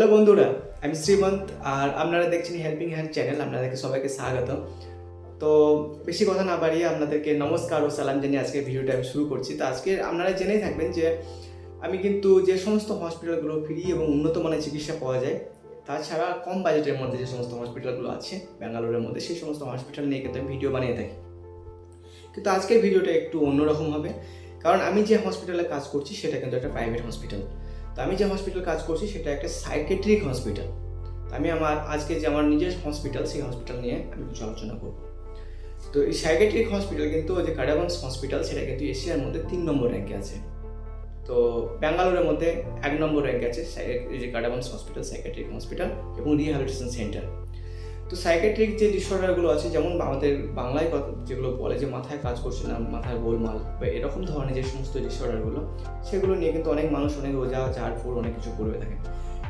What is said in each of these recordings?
Hello বন্ধুরা, আমি শ্রীমন্ত আর আপনারা দেখছেন হেল্পিং হ্যান্ড চ্যানেল, আপনাদেরকে সবাইকে স্বাগত তো বেশি কথা না বাড়িয়ে আপনাদেরকে নমস্কার ও সালাম জানিয়ে আজকে ভিডিওটা আমি শুরু করছি। তো আজকে আপনারা জেনেই থাকবেন যে আমি কিন্তু যে সমস্ত হসপিটালগুলো ফ্রি এবং উন্নত মানের চিকিৎসা পাওয়া যায়, তাছাড়া কম বাজেটের মধ্যে যে সমস্ত হসপিটালগুলো আছে, ব্যাঙ্গালোরের মধ্যে, সেই সমস্ত হসপিটাল নিয়ে কিন্তু আমি ভিডিও বানিয়ে থাকি। কিন্তু আজকের ভিডিওটা একটু অন্যরকম হবে, কারণ আমি যে হসপিটালে কাজ করছি, সেটা কিন্তু একটা প্রাইভেট হসপিটাল তো আমি যে হসপিটাল কাজ করছি সেটা একটা সাইকেট্রিক হসপিটাল আমি আমার, আজকে যে আমার নিজের হসপিটাল সেই হসপিটাল নিয়ে আমি কিছু আলোচনা করব। তো এই সাইকেট্রিক হসপিটাল কিন্তু যে কাডাবান্স হসপিটাল সেটা কিন্তু এশিয়ার মধ্যে তিন নম্বর র্যাঙ্কে আছে। তো ব্যাঙ্গালোরের মধ্যে এক নম্বর র্যাঙ্কে আছে যে কাডাবান্স হসপিটাল সাইকেট্রিক হসপিটাল এবং রিহ্যাবিলিটেশন সেন্টার তো সাইকেট্রিক যে ডিসঅর্ডারগুলো আছে, যেমন আমাদের বাংলায় যেগুলো বলে যে মাথায় কাজ করছে না, মাথায় গোলমাল বা এরকম ধরনের যে সমস্ত ডিসঅর্ডারগুলো সেগুলো নিয়ে কিন্তু অনেক মানুষ অনেক রোজা ফোর অনেক কিছু করবে থাকে।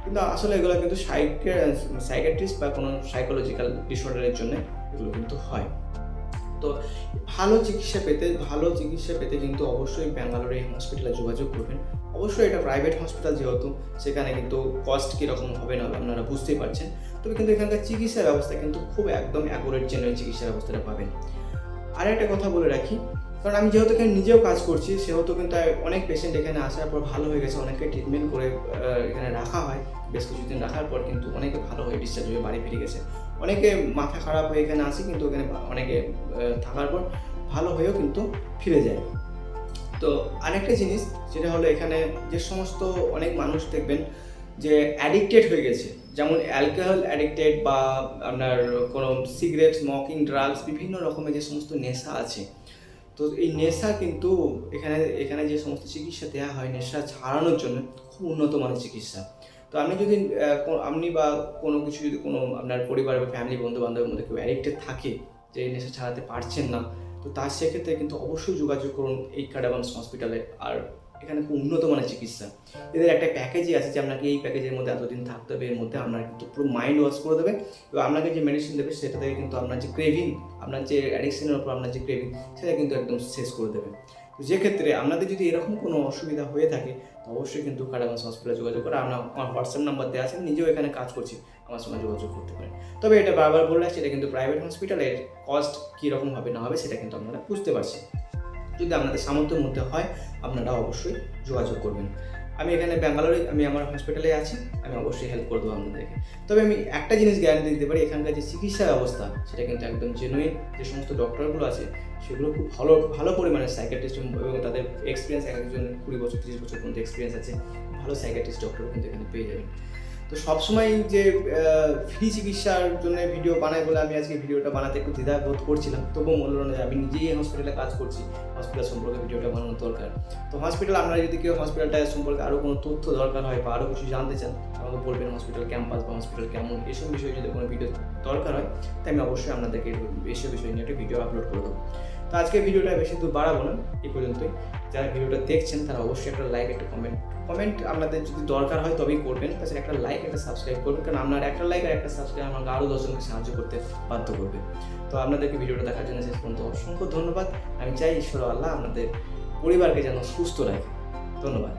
কিন্তু আসলে এগুলো কিন্তু সাইকে সাইকেট্রিস্ট বা কোনো সাইকোলজিক্যাল ডিসঅর্ডারের জন্য এগুলো কিন্তু হয়। তো ভালো চিকিৎসা পেতে, ভালো চিকিৎসা পেতে কিন্তু অবশ্যই ব্যাঙ্গালোরে এই হসপিটালে যোগাযোগ করবেন। অবশ্যই এটা প্রাইভেট হসপিটাল যেহেতু, সেখানে কিন্তু কস্ট কীরকম হবে না আপনারা বুঝতেই পারছেন। তবে কিন্তু এখানকার চিকিৎসা ব্যবস্থা কিন্তু খুব একদম অ্যাকুরেট জেনারেল চিকিৎসা ব্যবস্থাটা পাবেন। আর একটা কথা বলে রাখি কারণ আমি যেহেতু এখানে নিজেও কাজ করছি, সেহেতু কিন্তু অনেক পেশেন্ট এখানে আসার পর ভালো হয়ে গেছে অনেকে ট্রিটমেন্ট করে এখানে রাখা হয়। বেশ কিছুদিন রাখার পর কিন্তু অনেকে ভালো হয়ে ডিসচার্জ হয়ে বাড়ি ফিরে গেছে। অনেকে মাথা খারাপ হয়ে এখানে আসে, কিন্তু এখানে অনেকে থাকার পর ভালো হয়েও কিন্তু ফিরে যায়। তো আরেকটা জিনিস যেটা হলো এখানে যে সমস্ত অনেক মানুষ দেখবেন যে অ্যাডিক্টেড হয়ে গেছে। যেমন অ্যালকোহল অ্যাডিক্টেড বা আপনার কোনো সিগারেট স্মোকিং ড্রাগস বিভিন্ন রকমের যে সমস্ত নেশা আছে তো এই নেশা কিন্তু এখানে এখানে যে সমস্ত চিকিৎসা দেওয়া হয়, নেশা ছাড়ানোর জন্য খুব উন্নত মানের চিকিৎসা। তো আপনি যদি আপনি বা কোনো কিছু যদি কোনো আপনার পরিবার বা ফ্যামিলি বন্ধু বান্ধবের মধ্যে কেউ অ্যাডিক্টেড থাকে যে নেশা ছাড়াতে পারছেন না, তো তার সেক্ষেত্রে কিন্তু অবশ্যই যোগাযোগ করুন এই কাডাবান্স হসপিটালে আর এখানে খুব উন্নত মানের চিকিৎসা। এদের একটা প্যাকেজই আছে যে আপনাকে এই প্যাকেজের মধ্যে এতদিন থাকতে হবে, এর মধ্যে আপনার কিন্তু পুরো মাইন্ড ওয়াশ করে দেবে। এবং আপনাকে যে মেডিসিন দেবে, সেটা থেকে কিন্তু আপনার যে ক্রেভিং আপনার যে অ্যাডিকশনের উপর আপনার যে ক্রেভিং সেটা কিন্তু একদম শেষ করে দেবে। তো যে ক্ষেত্রে আপনাদের যদি এরকম কোনো অসুবিধা হয়ে থাকে, তো অবশ্যই কিন্তু কারাগঞ্জ হসপিটালে যোগাযোগ করে। আমরা আমার হোয়াটসঅ্যাপ নাম্বার দেওয়া আছে, নিজেও এখানে কাজ করছি, আমার সঙ্গে যোগাযোগ করতে পারেন। তবে এটা বারবার বলে রাখছি, এটা কিন্তু প্রাইভেট হসপিটালের কস্ট কীরকম হবে, না হবে, সেটা কিন্তু আপনারা বুঝতে পারছেন। যদি আপনাদের সামর্থ্যের মধ্যে হয়, আপনারা অবশ্যই যোগাযোগ করবেন। আমি এখানে ব্যাঙ্গালোরে, আমি আমার হসপিটালে আছি, আমি অবশ্যই হেল্প করে দেবো আপনাদেরকে। তবে আমি একটা জিনিস গ্যারান্টি দিতে পারি, এখানকার যে চিকিৎসা ব্যবস্থা, সেটা কিন্তু একদম জেনুইন যে সমস্ত ডক্টরগুলো আছে, সেগুলো খুব ভালো ভালো পরিমাণে সাইকাট্রিস্ট এবং তাদের এক্সপিরিয়েন্স এক একজন কুড়ি বছর, তিরিশ বছর পর্যন্ত এক্সপিরিয়েন্স আছে, ভালো সাইকাট্রিস্ট ডক্টর কিন্তু এখানে পেয়ে যাবেন। তো সবসময় যে ফ্রি চিকিৎসার জন্য ভিডিও বানাই বলে আমি আজকে ভিডিওটা বানাতে একটু দ্বিধা বোধ করছিলাম। তবুও মনে হলো না আমি নিজেই হসপিটালে কাজ করছি। হসপিটাল সম্পর্কে ভিডিওটা বানানোর দরকার। তো হসপিটাল আপনারা যদি কেউ হসপিটালটা সম্পর্কে আরও কোনো তথ্য দরকার হয় বা আরও কিছু জানতে চান, আমাকে বলবেন হসপিটাল ক্যাম্পাস বা হসপিটাল কেমন, এসব বিষয়ে যদি কোনো ভিডিও দরকার হয়, তাই আমি অবশ্যই আপনাদেরকে এসব বিষয় নিয়ে একটা ভিডিও আপলোড করে দেবো। তো আজকে ভিডিওটা বেশি দূর বাড়াবো না এই পর্যন্তই। যারা ভিডিওটা দেখছেন, তারা অবশ্যই একটা লাইক একটা কমেন্ট কমেন্ট আপনাদের যদি দরকার হয়, তবেই করবেন। তাছাড়া একটা লাইক একটা সাবস্ক্রাইব করবেন কারণ আপনার একটা লাইক আর একটা সাবস্ক্রাইব আমাকে আরও দশজনকে সাহায্য করতে বাধ্য করবে। তো আপনাদেরকে ভিডিওটা দেখার জন্য শেষ পর্যন্ত অসংখ্য ধন্যবাদ। আমি চাই ঈশ্বর আল্লাহ আপনাদের পরিবারকে যেন সুস্থ রাখে। ধন্যবাদ।